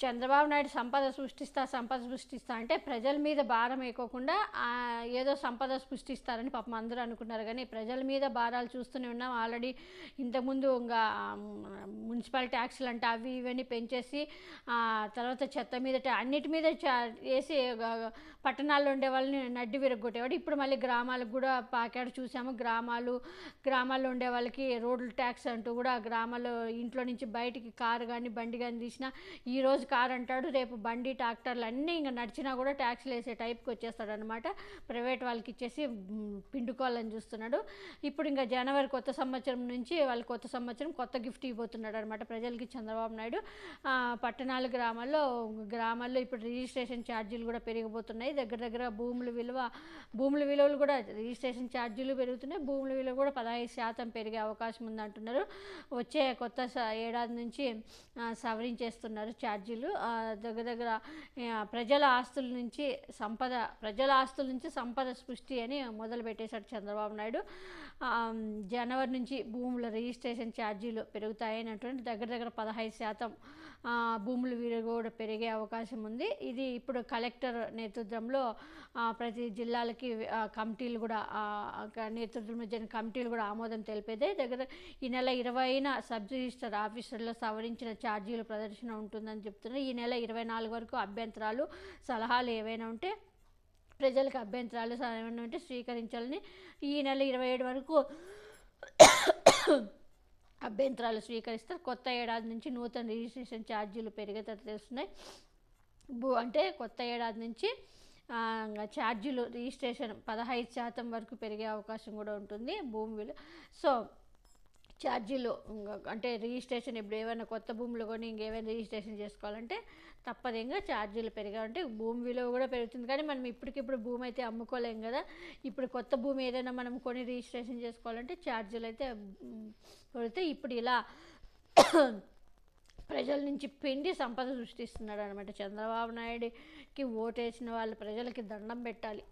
చంద్రబాబు నాయుడు సంపద సృష్టిస్తా సంపద సృష్టిస్తా అంటే ప్రజల మీద భారం వేయకోకుండా ఏదో సంపద సృష్టిస్తారని పాపం అందరూ అనుకున్నారు. కానీ ప్రజల మీద భారాలు చూస్తూనే ఉన్నాం. ఆల్రెడీ ఇంతకుముందు ఇంకా మున్సిపల్ ట్యాక్స్లు అంటే అవి ఇవన్నీ పెంచేసి తర్వాత చెత్త మీద అన్నిటి మీద వేసి పట్టణాల్లో ఉండే వాళ్ళని నడ్డి విరగొట్టేవాడు ఇప్పుడు మళ్ళీ గ్రామాలకు కూడా పాకాడు చూసాము. గ్రామాలు గ్రామాల్లో ఉండే వాళ్ళకి రోడ్లు ట్యాక్స్ అంటూ కూడా గ్రామాల్లో ఇంట్లో నుంచి బయటికి కారు కానీ బండి కానీ తీసినా ఈరోజు కారు అంటాడు రేపు బండి ట్రాక్టర్లు అన్నీ ఇంకా నడిచినా కూడా ట్యాక్సీలు వేసే టైప్కి వచ్చేస్తాడు అనమాట ప్రైవేట్ వాళ్ళకి ఇచ్చేసి పిండుకోవాలని చూస్తున్నాడు. ఇప్పుడు ఇంకా జనవరి కొత్త సంవత్సరం నుంచి వాళ్ళు కొత్త సంవత్సరం కొత్త గిఫ్ట్ ఇవ్వబోతున్నాడు అనమాట ప్రజలకి చంద్రబాబు నాయుడు. పట్టణాలు గ్రామాల్లో గ్రామాల్లో ఇప్పుడు రిజిస్ట్రేషన్ ఛార్జీలు కూడా పెరిగిపోతున్నాయి. దగ్గర దగ్గర భూముల విలువ భూముల విలువలు కూడా రిజిస్ట్రేషన్ ఛార్జీలు పెరుగుతున్నాయి. భూముల విలువ కూడా పదహైదు శాతం పెరిగే అవకాశం ఉందంటున్నారు. వచ్చే కొత్త ఏడాది నుంచి సవరించేస్తున్నారు ఛార్జీ ఆ, దగ్గర దగ్గర ప్రజల ఆస్తుల నుంచి సంపద ప్రజల ఆస్తుల నుంచి సంపద సృష్టి అని మొదలు పెట్టేశాడు చంద్రబాబు నాయుడు. జనవరి నుంచి భూముల రిజిస్ట్రేషన్ ఛార్జీలు పెరుగుతాయని అంటున్నారు దగ్గర దగ్గర పదహైదు శాతం భూములు విలువ కూడా పెరిగే అవకాశం ఉంది. ఇది ఇప్పుడు కలెక్టర్ నేతృత్వంలో ప్రతి జిల్లాలకి కమిటీలు కూడా నేతృత్వంలో జరిగిన కమిటీలు కూడా ఆమోదం తెలిపేదే. దగ్గర ఈ నెల ఇరవైన సబ్ రిజిస్టర్ ఆఫీసర్లో సవరించిన ఛార్జీలు ప్రదర్శన ఉంటుందని చెప్తున్నారు. ఈ నెల ఇరవై నాలుగు వరకు అభ్యంతరాలు సలహాలు ఏవైనా ఉంటే ప్రజలకు అభ్యంతరాలు ఏమైనా ఉంటే స్వీకరించాలని ఈ నెల ఇరవై ఏడు వరకు అభ్యంతరాలు స్వీకరిస్తారు. కొత్త ఏడాది నుంచి నూతన రిజిస్ట్రేషన్ ఛార్జీలు పెరిగేటట్టు తెలుస్తున్నాయి. భూ అంటే కొత్త ఏడాది నుంచి ఛార్జీలు రిజిస్ట్రేషన్ పదహైదు శాతం వరకు పెరిగే అవకాశం కూడా ఉంటుంది. భూమి విలువ. సో ఛార్జీలు ఇంకా అంటే రిజిస్ట్రేషన్ ఇప్పుడు ఏమైనా కొత్త భూములు కొని ఇంకేమైనా రిజిస్ట్రేషన్ చేసుకోవాలంటే తప్పదేంగా ఛార్జీలు పెరిగాయంటే భూమి విలువ కూడా పెరుగుతుంది. కానీ మనం ఇప్పటికిప్పుడు భూమి అయితే అమ్ముకోలేం కదా. ఇప్పుడు కొత్త భూమి ఏదైనా మనం కొని రిజిస్ట్రేషన్ చేసుకోవాలంటే ఛార్జీలు అయితే పెడితే ఇప్పుడు ఇలా ప్రజల నుంచి పిండి సంపద సృష్టిస్తున్నాడు అనమాట చంద్రబాబు నాయుడుకి ఓటేసిన వాళ్ళు. ప్రజలకి దండం పెట్టాలి.